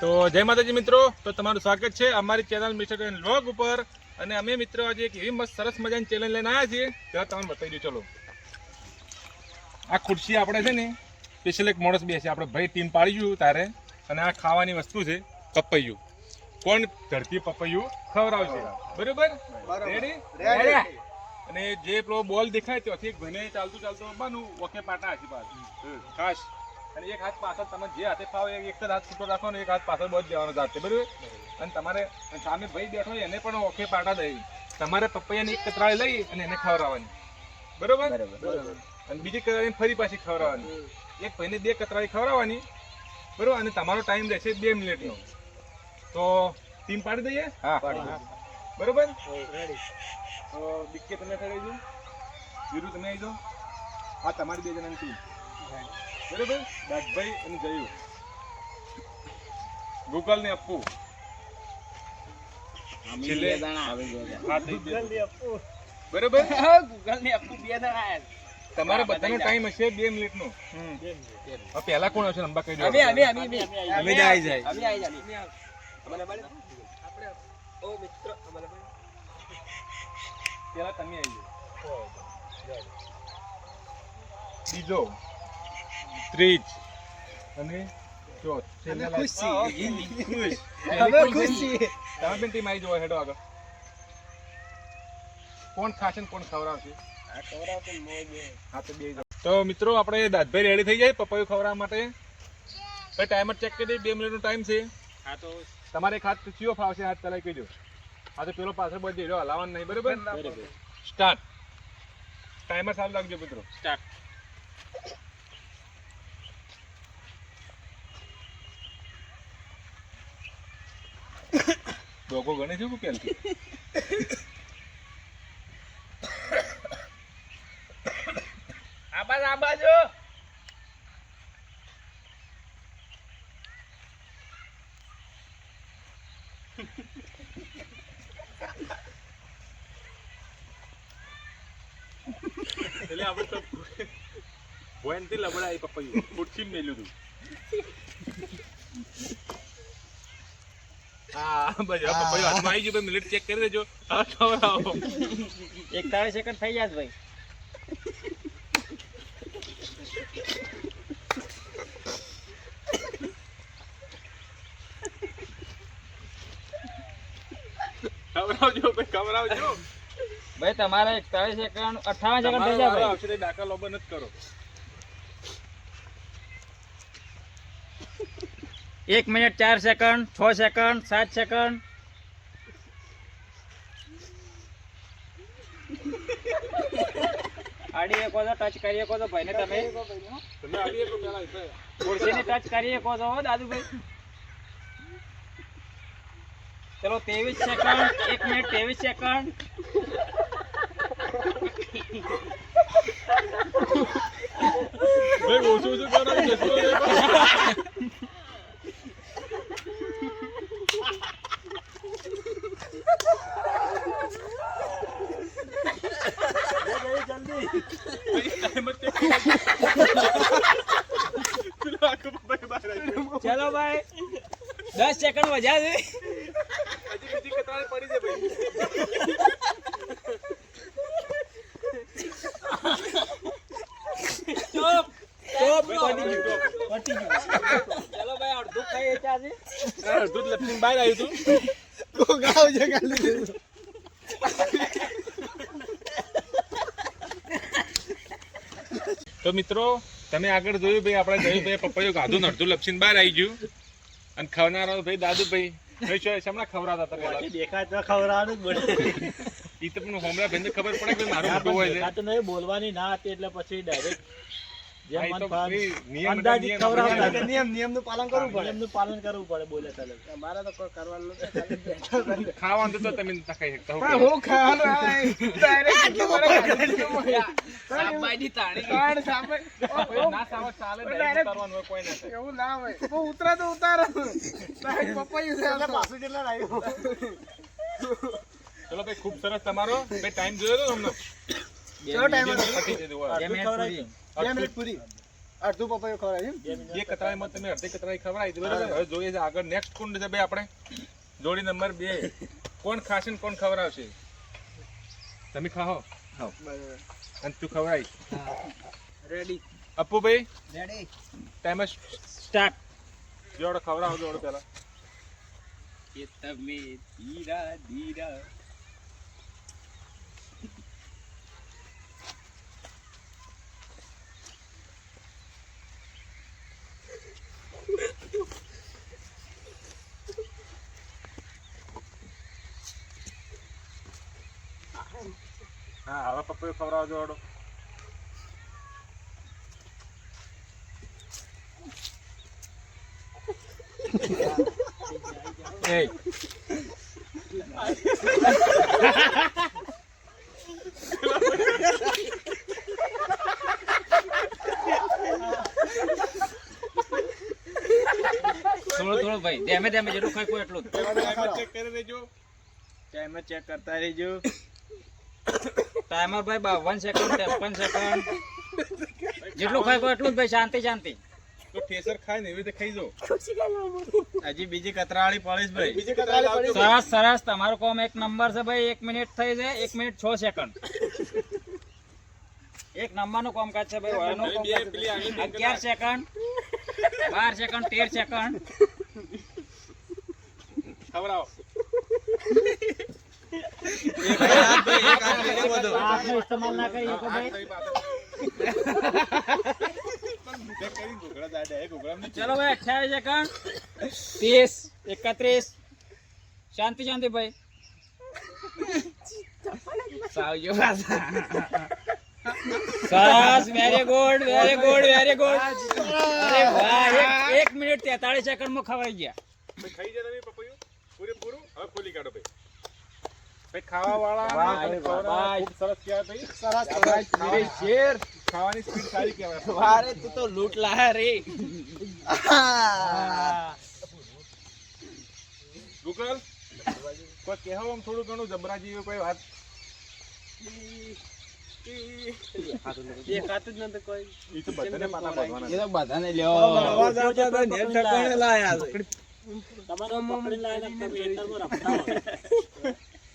તો જય માતાજી મિત્રો તો તમારું સ્વાગત છે અમારી ચેનલ મિસ્ટર લોગ ઉપર. અને અમે મિત્રો આજે એક એવી મસ્ત સરસ મજાની ચેનલ લઈને આવ્યા છીએ. ત્યાં તમને બતાવી દઉં ચલો. આ ખુરશી આપણે છે ને સ્પેશિયલ એક માણસ બેસે આપણે ભાઈ ટીમ પાડીશું તારે. અને આ ખાવાની વસ્તુ છે પપૈયું. કોણ? ધરતી પપૈયું ખવડાવશે. બરોબર? રેડી અને જે પેલો બોલ દેખાય ત્યાંથી એક ભાઈને ચાલતું ચાલતું બનવું ઓકે પાટા હાથી પાછું ખાસ. અને એક હાથ પાછળ તમે જે હાથે ફાવે એક જ હાથ છૂટો રાખો ને એક હાથ પાછળ બધ દેવાનો જાતે બરોબર? અને તમારે સામે ભાઈ બેઠો એને પણ ઓકે પાટા દઈ. તમારે પપૈયાની એક કતરાળી લઈ અને એને ખવડાવવાની. બરોબર? અને બીજી કતરાળી ફરી પાછી ખવડાવવાની. એક ભાઈને બે કતરાળી ખવડાવવાની બરોબર? અને તમારો ટાઈમ રહેશે બે મિનિટનો. તો ટીમ પાડી દઈએ? હા. બરોબર? તો ડિક્કે તમે થઈ જાઓ વીરુ તમે આવી જાઓ. આ તમારી બે જણાની ટીમ બરોબર? દાદભાઈ અને જયુ. ગૂગલ ને આપવું છેલ્લે હા થઈ ગયું. બરોબર? તમારે બધાનો ટાઈમ હશે બે મિનિટનો. નો પહેલા કોણ હશે? નંબર કહી દો. અમે અમે અમે અમે. અમે આવી જાય. અમે આવી ઓ મિત્ર અમને મળે તમે આવી બીજો ત્રીજ અને ચોથ છેલ્લે ખુશ લાસ્ટ. છીએ. ખુશ અમે ખુશ છીએ. તમે પણ ટીમ આવી જાઓ હેડો આગળ કોણ ખાશે ને કોણ ખવડાવશે આ ખવડાવો તો મોજ છે. હા તો બે. તો મિત્રો આપણે દાદભાઈ રેડી થઈ જાય પપૈયું ખવડાવવા માટે ભાઈ ટાઈમર ચેક કરી દઈએ બે મિનિટનો ટાઈમ છે હા તો તમારે એક હાથ ચિયો ફાવશે હાથ ચલાવી કહેજો હા તો પેલો પાછળ બધી રહ્યો હલાવવાનું નહીં બરોબર? સ્ટાર્ટ ટાઈમર સારું લાગજો મિત્રો. સ્ટાર્ટ ડોકો ગણે છે પહેલથી આ બાજુ આ બાજુ એટલે આપણે તો ભોયનથી લબડાય પપૈયું ખુરશી મેલ્યું હતું હા બસ હવે પપૈયું હાથમાં આવી ગયું મિનિટ ચેક કરી દેજો. હવે ખવડાવો એકતાલીસ સેકન્ડ થઈ જાય ભાઈ. ખવડાવજો ભાઈ ખવડાવજો ભાઈ તમારે એકતાલીસ સેકન્ડ અઠાવન સેકન્ડ થઈ જાય આવશે લોબો નથી કરો. એક મિનિટ ચાર સેકન્ડ છ સેકન્ડ સાત સેકન્ડ. આડી એકો તો ટચ કરી શકો તો ભાઈને તમે. ખુરશીને ટચ કરી શકો છો દાદુભાઈ. ચલો ત્રેવીસ સેકન્ડ એક મિનિટ ત્રેવીસ સેકન્ડ. ભાઈ ઓછું ઓછું કરો ને જશો એ પણ. Timer check કરો. પેલો આખો પપ્પાએ બહાર આવ્યો. ચલો ભાઈ દસ સેકન્ડ વધ્યા છે હજી બીજી કતારે પડી છે ભાઈ સ્ટોપ સ્ટોપ ભાઈ, stop. ચલો ભાઈ અડધું ખાઈ વેચા છે આ અડધું જ લપસીને બહાર આવ્યું હતું તો મિત્રો તમે આગળ જોયું ભાઈ આપણે જોયું ભાઈ પપ્પાયું ગાધું નડતું અડધું લપસીને બહાર આવી ગયું. અને ખવનારો ભાઈ દાદુભાઈ ભાઈ શું હમણાં ખવડાવતા હતા પહેલા? દેખાય તો ખવડાવવાનું જ ઈ તો હમણાં હોમલા ભાઈને ખબર પડે કે મારું મોટું હોય છે. આ તો નહીં બોલવાની ના હતી એટલે પછી ડાયરેક્ટ હા, તો ફાવે. ભાઈ નિયમ અંદાજિત નિયમ ખવડાવતા નિયમ. નિયમ નિયમનું પાલન કરવું પડે. નિયમનું પાલન કરવું પડે બોલે ચાલે અમારે તો કોઈ કરવાનું ખાવાનું તો તમે નથી ખાઈ શકતા હું કહું. શાકભાજી તાણી કોઈ ના સાવત ચાલે direct ઉતારવાનું હોય, કોઈ ના થાય. પાછું કેટલા ચલો ભાઈ ખૂબ સરસ તમારો. ભાઈ ટાઈમ જોયો હતો તમને? ચલો ટાઈમ. બે મિનિટ પૂરી. અડધું પપૈયું ખવડાય બે કતરાઈમાં તમે અડધી કતરાઈ ખવડાવી બરાબર? હવે જોઈએ છે આગળ નેક્સ્ટ કોણ છે બે આપણે? જોડી નંબર બે. કોણ ખાશે ને કોણ ખવડાવશે? તમે ખાઓ. બરાબર. અને તું ખવડાવી ready Appubhai? Ready time start જોડો ખવડાવો જોડો પહેલા. કે તમે ધીરા ધીરા હા હવે પપ્પા ખવડાવજો જોડો થોડો થોડું થોડું ભાઈ ધેમે ધેમે જેટલું ખાઈ કોઈ એટલું. ચેક કરી દેજો ટાઈમર ચેક કરતા રહેજો. ટાઈમર ભાઈ બાવન સેકન્ડ ત્રેપન સેકન્ડ જેટલું ખાઈ કોઈ એટલું જ ભાઈ શાંતિ શાંતિ. તો ઠેસર ખાય ને એવી રીતે ખાઈ જાઓ. હજી બીજી કતરાળી પડીશ ભાઈ. બીજી કતરાળી પડી સરસ સરસ. તમારું કોમ એક નંબર છે ભાઈ. એક મિનિટ થઈ છે એક મિનિટ છ સેકન્ડ એક નંબરનું કામકાજ છે ભાઈ વળનું કામકાજ અગિયાર સેકન્ડ બાર સેકન્ડ તેર સેકન્ડ ખવડાવો. ચલો ભાઈ અઠ્યાવીસ એકણ, ત્રીસ, એકત્રીસ. શાંતિ શાંતિ ભાઈ. સાવજો સરસ very good very good very good અરે વાહ, એક મિનિટ તેતાળીસ સેકન્ડમાં ખવાઈ ગયા. ખાઈ જાય તમે પપૈયું પૂરેપૂરું. હવે ખોલી કાઢો ભાઈ. ખાવાની શેર. ખાવાની સ્પીડ સારી કહેવાય. વારે તું તો લૂંટ લાયા રે. ગૂગલ કોઈ કહેવો આમ થોડું ઘણું જબરા જેવી કોઈ વાત. તમારે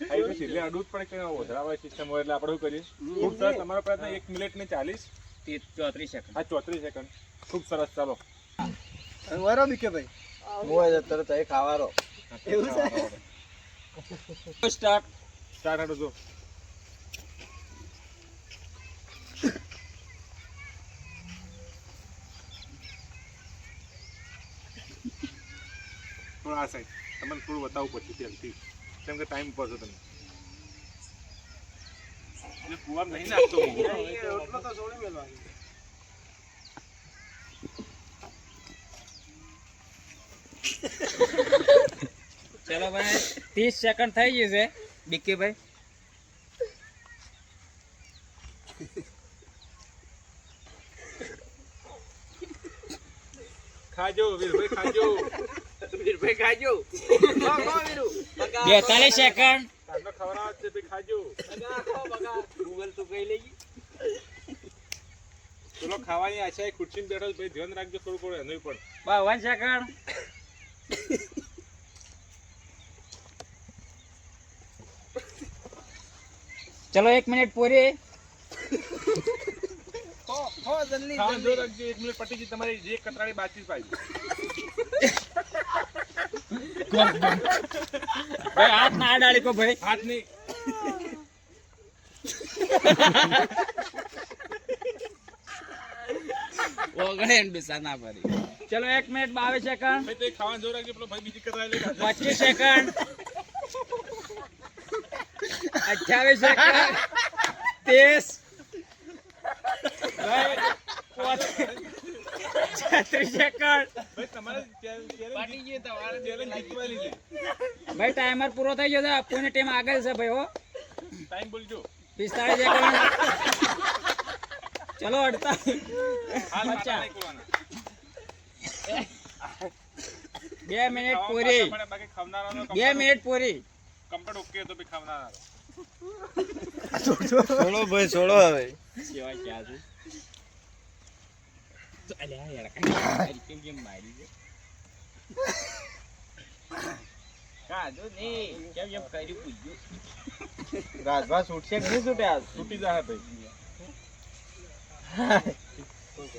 છેલ્લે અડવું જ પડે કે ઓઢરા સિસ્ટમ હોય એટલે આપણે શું કરીએ? ખૂબ સરસ તમારો પ્રયત્ન એક મિનિટ ને ચાલીસ ચોત્રીસ સેકન્ડ હા ચોત્રીસ સેકન્ડ ખૂબ સરસ ચાલો. વારો બીકે ભાઈ? એવું છે સ્ટાર્ટ સ્ટાર્ટ હાડો જો. થોડું આ સાઈડ તમને થોડું બતાવું પછી ત્યારથી કેમ કે ટાઈમ પર છો તમે એટલે કુવામાં નહીં નાખતો હું. રોટલો તો છોડી મેલવાનો ચલો ભાઈ ત્રીસ સેકન્ડ થઈ ગયું છે બીકે ભાઈ ખાજો વીરભાઈ ખાજો બેતાલીસ સેકન્ડ તમને ખવડાવવા છે ભાઈ ખાજો. ચલો ખાવાની આશા ખુરશી બેઠો ભાઈ ધ્યાન રાખજો થોડું થોડું એનું પણ. બાવન સેકન્ડ ચલો એક મિનિટ પૂરી. જલ્દી રાખજો એક મિનિટ પટી તમારી જે કતરાળી બાકી. છે ભાઈ ભાઈ હાથ ના અડાડી કો ભાઈ. હાથ નહીં. ચલો એક મિનિટ બાવીસ સેકન્ડ ભાઈ તો ખાવાનું જો રાખજો પેલો ભાઈ બીજી લઈ ખાશે. પચીસ સેકન્ડ અઠ્યાવીસ સેકન્ડ ત્રીસ. છત્રીસ સેકન્ડ ભાઈ ટાઈમર પૂરો થઈ ગયો છે. અપુની ટીમ આગળ છે ભાઈ હો. ટાઈમ બોલજો પિસ્તાળીસ સેકન્ડ ચલો અડતાલીસ. બે મિનિટ પૂરી. બે મિનિટ પૂરી. કમ્પ્લીટ ઓકે તો ભાઈ ખાવનારા છોડો ભાઈ છોડો હવે. સેવા ક્યાં છે અલ્યા યાર કાંઈ કેમ કેમ મારી છે કાધું નહીં કેમ કેમ કર્યું પૂછ્યું રાજભા છૂટશે કે નહીં છૂટે આજ તૂટી જાય ભાઈ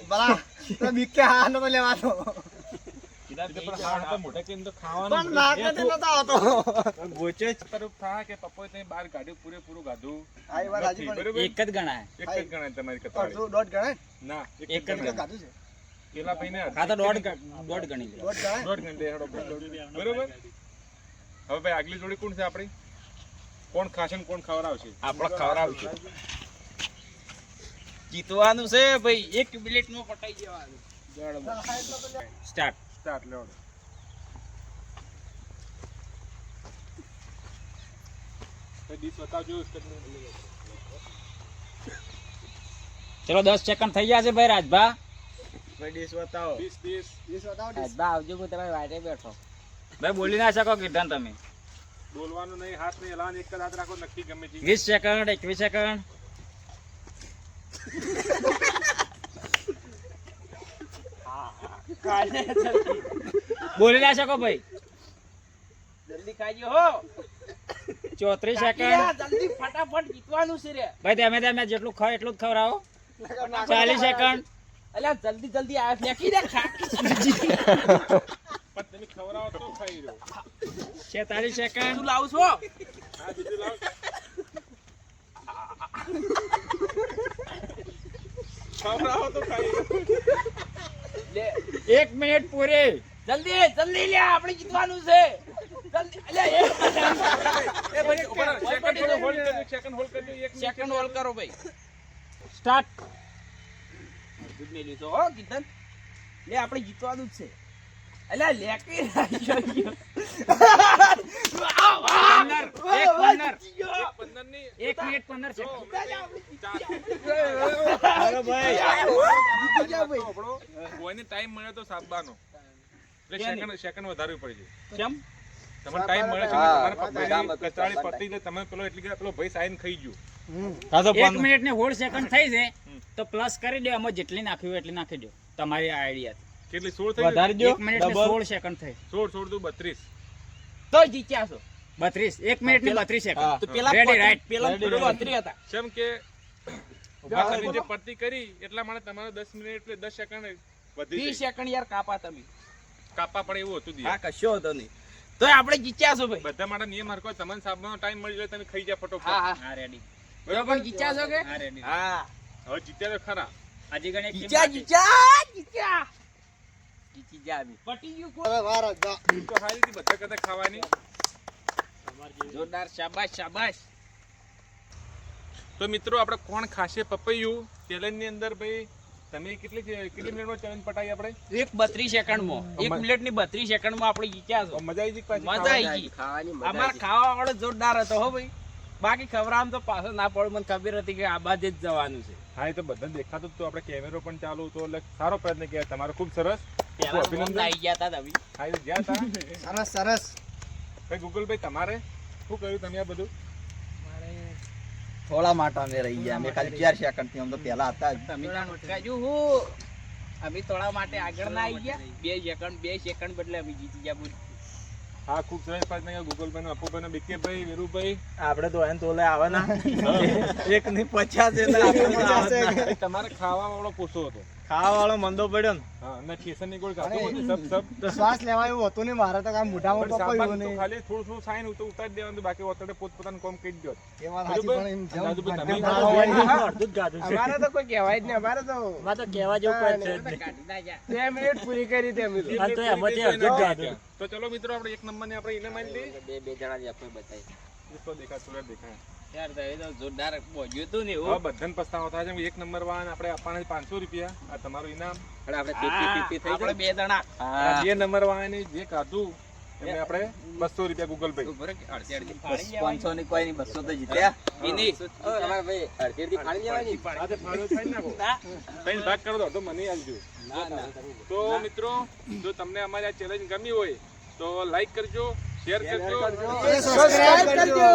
બરા બીકે હા લેવાનો. એક જ ગણાય. એક જ ગણાય તમારી કથાળી અડધું દોઢ ગણાય? ના એક એક જ જ ગણાય ગાધું છે? પેલા હા તો દોઢ દોઢ ગણી લે. દોઢ ગણાય? દોઢ ઘંટે હેડો ભાઈ. બરોબર? હવે ભાઈ આગલી જોડી કોણ છે આપણી? કોણ ખાશે ને કોણ ખવડાવશે? આપણે ખવડાવશે. જીતવાનું છે ભાઈ. એક મિનિટ નો પટાઈ જવાનું સ્ટાર્ટ સ્ટાર્ટ loading. ચલો દસ સેકન્ડ થઈ ગયા છે ભાઈ રાજભા. રાજભા આવજો હું તમારી વાટે બેઠો. ભાઈ બોલી ના શકો કીધા ને તમે. બોલવાનું નહીં હાથ નહીં હલાવવાનું એક જ હાથ રાખો નક્કી ગમે વીસ સેકન્ડ એકવીસ સેકન્ડ બોલી ના શકો ભાઈ. જલ્દી ખાજો હો. ચોત્રીસ સેકન્ડ જલ્દી ફટાફટ જીતવાનું છે રે. ભાઈ તમે તમે જેટલું ખાવ એટલું જ ખવડાવો. ચાલીસ સેકન્ડ અલ્યા જલ્દી જલ્દી આ ફેંકી દે તમે ખવડાવો તો ખાઈ રહ્યો છેતાલીસ સેકન્ડ તું લાવું છો હા. બીજું લાવ ખવડાવો તો ખાઈ રહ્યો એક મિનિટ પૂરી. જલ્દી જલ્દી લે આપણે જીતવાનું છે. જલ્દી અલ્યા એ એ ભાઈ ઉપર સેકન્ડ હોલ્ડ કરજો સેકન્ડ હોલ્ડ કરજો એક મિનિટ સેકન્ડ હોલ કરો ભાઈ. સ્ટાર્ટ દૂધ મેલ્યું તો હો કીધન લે આપણે જીતવાનું જ છે. અલ્યા લેકી એક પંદર એક પંદરની એક મિનિટ પંદર સેકન્ડ અરે ભાઈ. આપણો. કોઈને ટાઈમ મળે તો સાબબાનો એટલે સેકન્ડ સેકન્ડ વધારવી પડશે. કેમ તમને ટાઈમ મળે છે હા, પપ્પાની કચરાળી પતી એટલે તમે પેલો એટલી પેલો ભાઈ સાઈન ખાઈ ગયો. એક મિનિટ ને હોળ સેકન્ડ થઈ જાય તો પ્લસ કરી દો એમાં જેટલી નાખ્યું હોય એટલી નાખી દો. તમારી આઈડિયા કેટલી? સોળ થઈ વધારી દો. એક મિનિટ સોળ સેકન્ડ થઈ. સોળ સોળ તું બત્રીસ. તો જીત્યા છો. બત્રીસ. એક મિનિટની બત્રીસ. સેકન્ડ તો પેલા Ready, પેલા હતા. જેમ કે જે પડતી કરી એટલા માટે તમારે દસ મિનિટ એટલે દસ સેકન્ડ વધી વીસ સેકન્ડ યાર કાપા તમે. કાપા પણ એવું હતું હા કશો હતો નહીં. તો આપણે જીત્યા છો ભાઈ. બધા માટે નિયમ હરકો તમને સાબનો ટાઈમ મળી જાય તમે ખાઈ જા ફટોફટ. હા હા. રેડી બરોબર? પણ જીત્યા છો કે? હા રેડી હા. હવે જીત્યા તો ખરા. આજે ગણે જીત્યા જીત્યા જીત્યા. જીતી જા અમે. પટી ગયું કોણ? વાર જા. તો હતી બધા કદા ખાવાની. જોરદાર શાબાશ શાબાશ. તો મિત્રો આપણે કોણ ખાશે પપૈયું? ચેલેન્જની અંદર ભાઈ તમે કેટલી કેટલી મિનિટમાં ચેલેન્જ પટાવી આપણે? એક બત્રીસ સેકન્ડમાં. એક અમાર- મિનિટની બત્રીસ સેકન્ડમાં આપણે જીત્યા છો. મજા આવી ગઈ મજા આવી ગઈ. અમારે ખાવા વાળો જોરદાર હતો હો ભાઈ. બાકી ખવડાવવામાં તો પાછો ના પડે મને ખબર હતી કે આ બાજુ જ જવાનું છે. હા એ તો બધા દેખાતું તો આપણે કેમેરો પણ ચાલુ હતો. એટલે સારો પ્રયત્ન કહેવાય તમારો ખૂબ સરસ. અભિનંદન. આવી ગયા હતા તમે. હા એ તો હતા સરસ સરસ. ભાઈ ગુગલભાઈ તમારે? શું કર્યું તમે આ બધું? થોડા માટે અમે રહી ગયા. અમે ખાલી ચાર સેકન્ડથી આમ તો પહેલા હતા જ. તમે તાણ અટકાવજો હું? અમે થોડા માટે આગળ ના આવી ગયા. બે સેકન્ડ બે સેકન્ડ બદલે અમે જીતી ગયા બોલ. હા ખૂબ સરસ પ્રયત્ન કર્યો ગુગલભાઈ અપુભાઈ બીકેભાઈ વીરુભાઈ આપણે તો એને તોલે આવે ના એક ની પચાસ એટલે. ભાઈ, તમારે ખાવા વાળો પૂછો હતો. ખાવા વાળો મંદો પડ્યો ને. હા અને ની ગોળ ગાતો સબ સબ શ્વાસ લેવા એવું હતું નહીં મારે તો કાંઈ મોઢામાં પપાયું નહીં. ખાલી થોડું થોડું સાઈન તો ઉતારી દેવાનું બાકી ઓતડે પોતપોતાનું કામ કરી દો એ વાત? સાચી પણ એમ જેમ ને, અમારે તો કોઈ કહેવાય જ નહીં અમારે તો તો કહેવા જેવું કોઈ છે બે મિનિટ પૂરી કરી દે અમે હા, તો એમાંથી અડધું ગાધું. તો ચલો મિત્રો આપણે એક નંબર ને આપણે ઇનામ માની દઈએ બે બે જણા જે આપણે બતાવી દેખાય સુરત દેખાય. યાર તો એ તો જોરદાર પહોંચ્યું હતું ને એવું. બધાને પસ્તાવો થાય છે. એક નંબર વાળાને આપણે આપવાના પાંચસો રૂપિયા. આ તમારું ઇનામ. આપણે બે જણા. બે નંબર વાળાને જે ખાધું એમને આપણે બસો રૂપિયા ગૂગલ પે. પાંચસો ની કોઈ નહીં બસો તો જીત્યા. ભાગ કરો દો મને ના. તો મિત્રો જો તમને અમારી આ ચેલેન્જ ગમી હોય તો લાઈક કરજો શેર કરજો. સબસ્ક્રાઇબ કરજો.